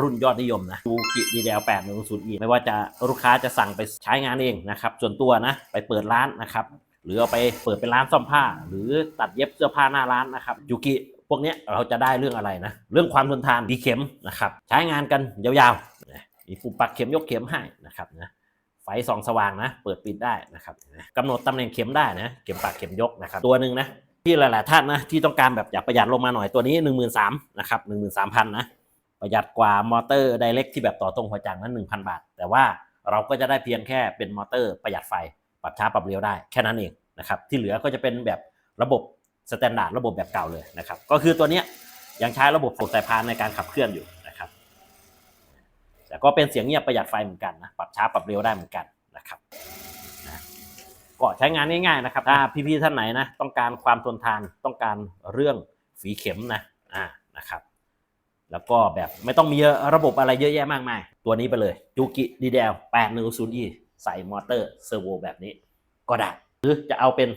รุ่นยอดนิยมนะดูกิดีเดล8 1 0 e ไม่ว่าจะลูกค้าจะสั่งไปใช้งานเองนะครับ ส่วนตัวนะไปเปิดร้านนะครับ หรือเอาไปเปิดเป็นร้านซ่อมผ้า หรือตัดเย็บเสื้อผ้าหน้าร้านนะครับยูกิพวกเนี้ยเราจะได้เรื่องอะไรนะ เรื่องความทนทานดีเข็มนะครับ ใช้งานกันยาวๆมีปุ่มปักเข็มยกเข็มให้นะครับนะไฟส่องสว่างนะ เปิดปิดได้นะครับนะกำหนดตำแหน่งเข็มได้นะ เข็มปักเข็มยกนะครับ ตัวหนึ่งนะที่หลายๆท่านนะที่ต้องการแบบอยากประหยัดลงมาหน่อยตัวนี้ 1 3 0 0 0นะครับ 13,000นะ ประหยัดกว่ามอเตอร์ไดเรกที่แบบต่อตรงหัวจักรนั้น 1,000 บาท แต่ว่าเราก็จะได้เพียงแค่เป็นมอเตอร์ประหยัดไฟ ปรับช้าปรับเร็วได้แค่นั้นเองนะครับที่เหลือก็จะเป็นแบบระบบสแตนดาร์ดระบบแบบเก่าเลยนะครับก็คือตัวเนี้ยยังใช้ระบบส่งสายพานในการขับเคลื่อนอยู่นะครับแต่ก็เป็นเสียงเงียบประหยัดไฟเหมือนกันนะปรับช้าปรับเร็วได้เหมือนกันนะครับก็ใช้งานง่ายๆนะครับถ้าพี่ๆท่านไหนนะต้องการความทนทานต้องการเรื่องฝีเข็มนะอ่านะครับ แล้วก็แบบไม่ต้องมีระบบอะไรเยอะแยะมากมาย ตัวนี้ไปเลยยูกิดีเดล810 e ใส่มอเตอร์เซอร์โวแบบนี้ก็ได้ หรือจะเอาเป็น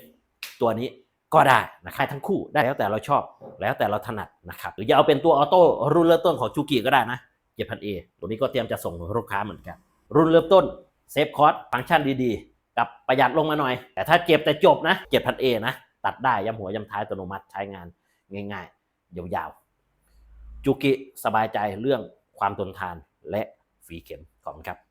ตัวนี้ก็ได้นะครทั้งคู่ได้แล้วแต่เราชอบแล้วแต่เราถนัดนะครับหรือจะเอาเป็นตัวออโต้รุ่นเริ่มต้นของจูกิก็ได้นะ 7,000A ตัวนี้ก็เตรียมจะส่งลูกค้าเหมือนกัน รุ่นเริ่มต้นเซฟคอร์สฟังก์ชันดีๆ กับประหยัดลงมาหน่อย แต่ถ้าเจ็บแต่จบนะ 7,000A นะ ตัดได้ย้ำหัวย้ำท้ายอัตโนมัติใช้งานง่าย ๆ ยาวๆ จุกิสบายใจเรื่องความทนทานและฝีเข็มขอบคุณครับ